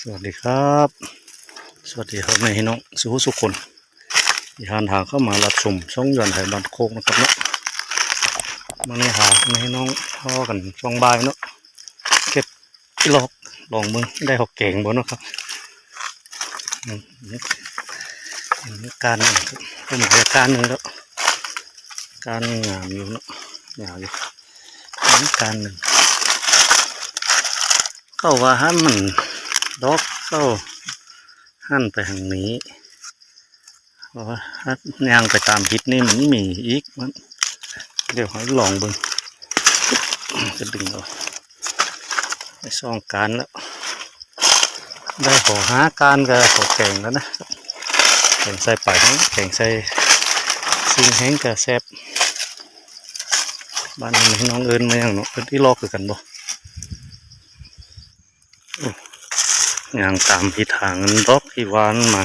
สวัสดีครับ สวัสดีครับแม่พี่น้องสุขสุขคนที่หานทาเข้ามารับชมช่องยอนไทยบ้านโคกนะครับเนาะมาในหาแม่พี่น้องพ่อกันช่องบายเนาะเก็บอีลอกลองมึงได้หอกเก่งบ่เนาะครับนี่การเป็นเหตุการหนึ่งแล้วการงามอยู่เนาะยาวอยู่นี่การหนึ่งเข้าว่าหันมัน ดอกเข้าหันไปทางนี้เพราะว่าหันย่างไปตามทิศนี่มันมีอีกมันเดี๋ยวให้ลองเบิ่งจะดึงเอาไปซ่องการแล้ว ได้ขอหาการกับขอแข่งแล้วนะแข่งใส่ปายแห้งแข่งใส่ซิงแห้งกับแซบบ้านนี้น้องเอิญมาอย่างเนาะเอิญที่ลอกคือกันบ่ อย่างตามทิศทางนั้นดอกที่วานมา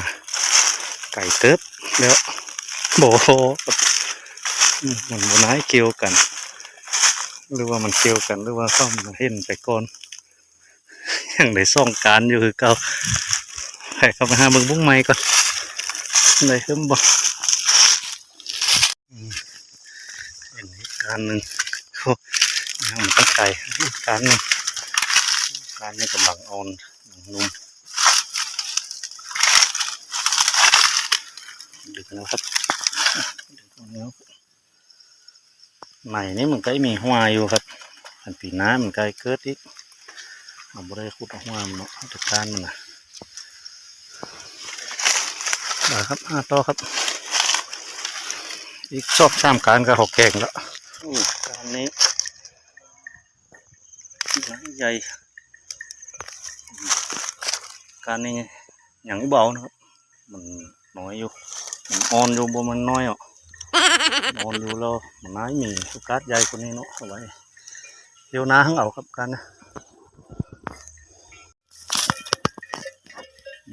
ไก่เติบแล้วโบมันบนไม้เกี่ยวกัน หรือว่ามันเกี่ยวกันหรือว่าเข้ามเห็นไปก่อนยังได้ซ่องการอยู่คือเก่าให้เข้าไปหาเบิ่งบุ้งไม้ก่อนได้ขึ้นบ่อืมเห็นการหนึ่งโอ้ยังมันตั้งใจการหนึ่งการนี้กำลังอ่อน นุ่มดึกนะครับดึกแล้วใหม่นี่มันก็มีหัวอยู่ครับอันปีหน้ามันก็เกิดอีกเอาบ่ได้ขุดเอาหัวมันเนาะจัดการมันนะได้ครับห้าต่อครับ อีกชอบชามการก็หกแกงแล้วอู้การนี้ใหญ่ การนี้อย่างที่เบานะครับ มันน้อยอยู่มันอ่อนอยู่บ่มันน้อยอะอ่อนอยู่แล้วมันน้อยมีโอกาสใหญ่กว่านี้เนาะเอาไว้เดี๋ยวน้าข้างเอาครับกันนะ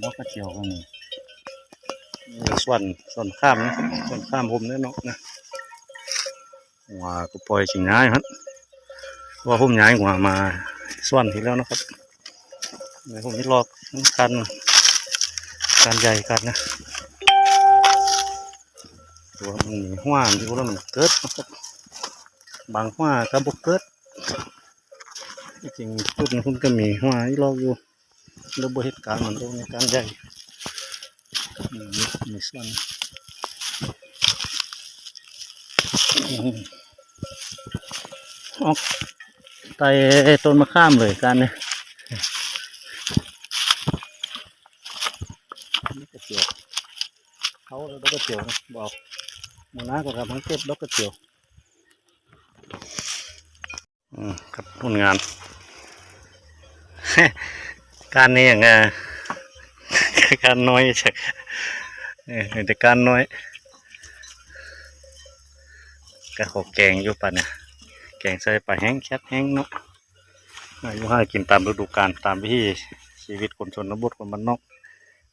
นกกระเจียวก็มีนี่ส่วนส่วนข้ามนะส่วนข้ามผมเนี่ยเนาะนะหัวก็ปล่อยชิงง่ายครับว่าผมย้ายหัวมาส่วนที่แล้วนะครับ เดี๋ยวผมจะลอกกันการใหญ่กันนะตัวมันมีหัวนอยู่แล้วมันเกิดบางหัวก็บกเกิดจริงจุดคุณก็มีหัวที่ลอกอยู่แล้วบเหตุการณ์มันตรงในการใหญ่มีมีส่วนออกไตต้นมะข้ามเลยการเนี่ย นี่กระเจียวเขาแล้วก็เจียวนะบอกหมูน้าก็ทำทั้งเก็บดอกกระเจียวอืมครับผลงาน การนี้อย่างเงี้ยการน้อยใช่เออแต่การน้อยก็ขอแกงอยู่ป่ะเนี่ยแกงใส่ปลาแห้งแคบแห้งเนาะอายุห้ากินตามฤดูกาลตามวิถีชีวิตคนชนบทคนบ้านนอก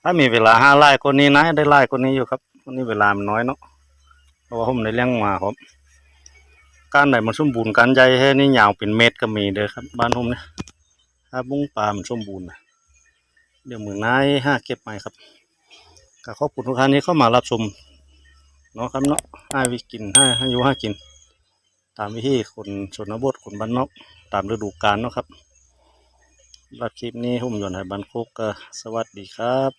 ถ้ามีเวลาห้าไร่คนนี้นะ ได้ไร่คนนี้อยู่ครับวันนี้เวลามันน้อยเนาะเพราะว่าผมได้เลี้ยงหมาครับการไหนมันสมบูรณ์การใหญ่แค่นี้ยาวเป็นเมตรก็มีเด้อครับ บ้านผมเนี่ยถ้าบุ้งปลามันสมบูรณ์นะเดี๋ยวมือนายห้าเก็บใหม่ครับก็ขอบคุณทุกท่านที่เข้ามารับชมเนาะครับเนาะให้วิกินให้ให้อยู่ให้กิน ตามวิธีคนชนบทคนบ้านนอกตามฤดูกาลเนาะครับ รับคลิปนี้หุ้มยนต์ให้บันคกก็สวัสดีครับ